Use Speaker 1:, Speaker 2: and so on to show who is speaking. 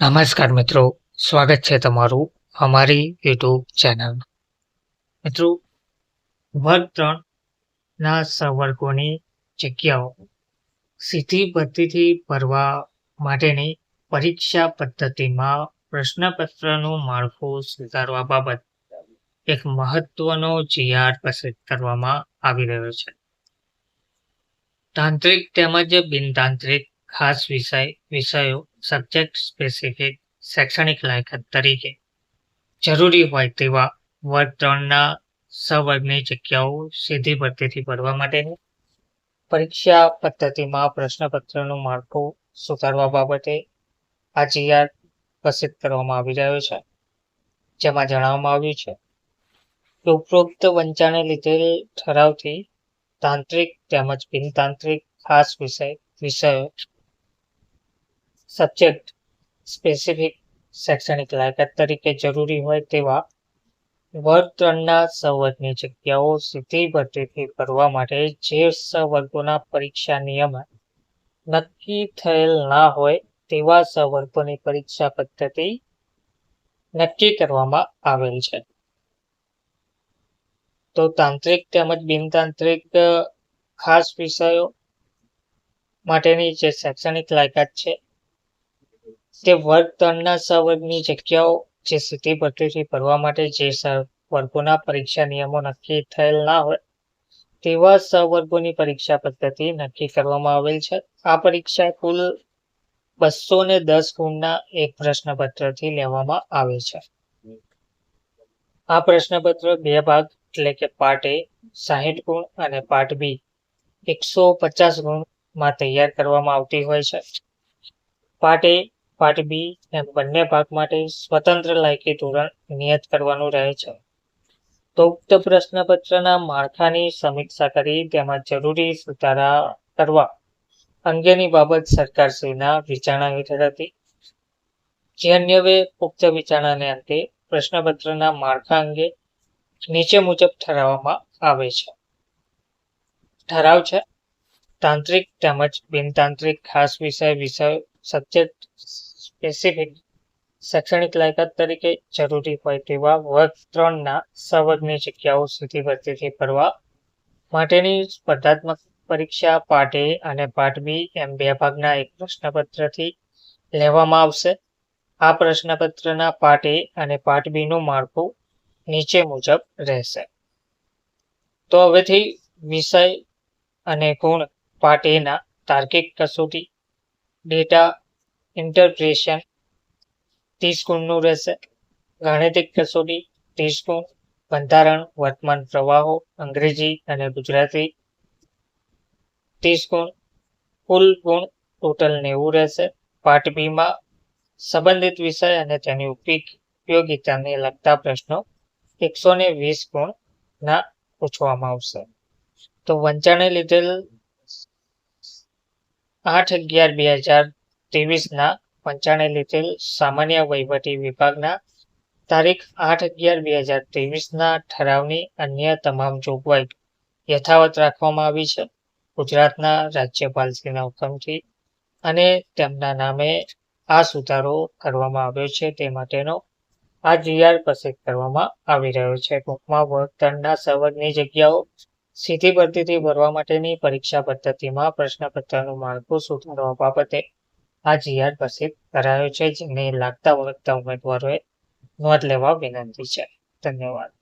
Speaker 1: નમસ્કાર મિત્રો, સ્વાગત છે તમારું અમારી યુટ્યુબ ચેનલ. મિત્રો, વર્ગ ત્રણના સંવર્ગોની જગ્યાઓ. સીધી પદ્ધતિથી ભરવા માટેની પરીક્ષા પદ્ધતિમાં પ્રશ્નપત્રનું માળખું સુધારવા બાબત એક મહત્વનો જીઆર પસંદ કરવામાં આવી રહ્યો છે. તાંત્રિક તેમજ બિનતાંત્રિક ખાસ વિષય, વિષયો સબ્જેક્ટ સ્પેસિફિક શૈક્ષણિક લાયકાત તરીકે. જરૂરી હોય તેવા વર્ગ ત્રણના સવર્ગની જગ્યાઓ સીધી ભરતીથી ભરવા માટેની, પરીક્ષા પદ્ધતિમાં પ્રશ્નપત્રનું માળખું સુધારવા બાબતે આ જીઆર પસંદ કરવામાં આવી રહ્યો છે, જેમાં જણાવવામાં આવ્યું છે. ઉપરોક્ત વંચાણે લીધેલ ઠરાવથી તાંત્રિક તેમજ બિનતાંત્રિક ખાસ વિષય, વિષયો સબ્જેક્ટ સ્પેસિફિક શૈક્ષણિક લાયકાત તરીકે જરૂરી હોય તેવા વર્ગ ત્રણના સંવર્ગની જગ્યાઓ સીધી ભરતીથી ભરવા માટે જે સંવર્ગોના પરીક્ષા નિયમ નક્કી થયેલ ના હોય તેવા સંવર્ગોની પરીક્ષા પદ્ધતિ નક્કી કરવામાં આવેલ છે. તો તાંત્રિક તેમજ બિનતાંત્રિક ખાસ વિષયો માટેની જે શૈક્ષણિક લાયકાત છે તે વર્ગ ત્રણના સવર્ગની જગ્યાઓ જે સીધી ભરતીથી ભરવા માટે જે વર્ગોના પરીક્ષા નિયમો નક્કી થયેલ ના હોય, તેવા સવર્ગોની પરીક્ષા પદ્ધતિ નક્કી કરવામાં આવેલ છે. આ પરીક્ષા કુલ બસો ને દસ ગુણના એક પ્રશ્નપત્રથી લેવામાં આવે છે. આ પ્રશ્નપત્ર બે ભાગ, એટલે કે પાર્ટ એ સાહીઠ ગુણ અને પાર્ટ બી એકસો પચાસ ગુણમાં તૈયાર કરવામાં આવતી હોય છે. પાર્ટ એ પાર્ટ બી એમ બંને ભાગ માટે સ્વતંત્ર લાયકી ધોરણ નિયત કરવાનું રહે છે. તો ઉક્ત પ્રશ્નપત્રના માળખાની સમીક્ષા કરી તેમાં જરૂરી સુધારા કરવા અંગેની બાબત સરકારશ્રીના વિચારણા હેઠળ હતી. જે અન્યવે ઉક્ત વિચારણાને અંતે પ્રશ્નપત્રના માળખા અંગે નીચે મુજબ ઠરાવવામાં આવે છે. ઠરાવ છે, તાંત્રિક તેમજ બિનતાંત્રિક ખાસ વિષય વિષય સબ્જેક્ટ સ્પેસિફિક શૈક્ષણિક લાયકાત તરીકે જરૂરી હોય તેવા વર્ગ ત્રણના સવર્ગની જગ્યાઓ સુધી ભરતીથી ભરવા માટેની સ્પર્ધાત્મક પરીક્ષા પાર્ટ એ અને પાર્ટ બી એમ બે ભાગના એક પ્રશ્નપત્રથી લેવામાં આવશે. આ પ્રશ્નપત્રના પાર્ટ એ અને પાર્ટ બીનું માળખું નીચે મુજબ રહેશે. તો હવેથી વિષય અને ગુણ પાર્ટ એના તાર્કિક કસોટી, ડેટા ઇન્ટરપ્રેશન ત્રીસ ગુણનું રહેશે. ગાણિતિક કસોટી ત્રીસ ગુણ બંધારણ, વર્તમાન પ્રવાહો, અંગ્રેજી અને ગુજરાતી. ત્રીસ ગુણ કુલ ગુણ ટોટલ નેવું રહેશે. પાઠ બીમાં સંબંધિત વિષય અને તેની ઉપયોગ, ઉપયોગિતાને લગતા પ્રશ્નો એકસો ને વીસ ગુણ ના પૂછવામાં આવશે. તો વંચાણે લીધેલ આઠ અગિયાર બે હજાર ત્રેવીસના પંચાણે લીધેલ સામાન્ય વહીવટી વિભાગના તારીખ આઠ અગિયાર બે હજાર ત્રેવીસના ઠરાવની અન્ય તમામ જોગવાઈ યથાવત રાખવામાં આવી છે. ગુજરાતના રાજ્યપાલશ્રીના હુકમથી અને તેમના નામે આ સુધારો કરવામાં આવ્યો છે તે માટેનો આ જીઆર પસંદ કરવામાં આવી રહ્યો છે. ટૂંકમાં વર્ગ સવર્ગની સંવર્ગની જગ્યાઓ સીધી ભરતીથી ભરવા માટેની પરીક્ષા પદ્ધતિમાં પ્રશ્નપત્રનું માળખું સુધારવા બાબતે આ જીઆર પ્રસિદ્ધ કરાયો છે જેને લાગતા વળગતા ઉમેદવારોએ નોંધ લેવા વિનંતી છે. ધન્યવાદ.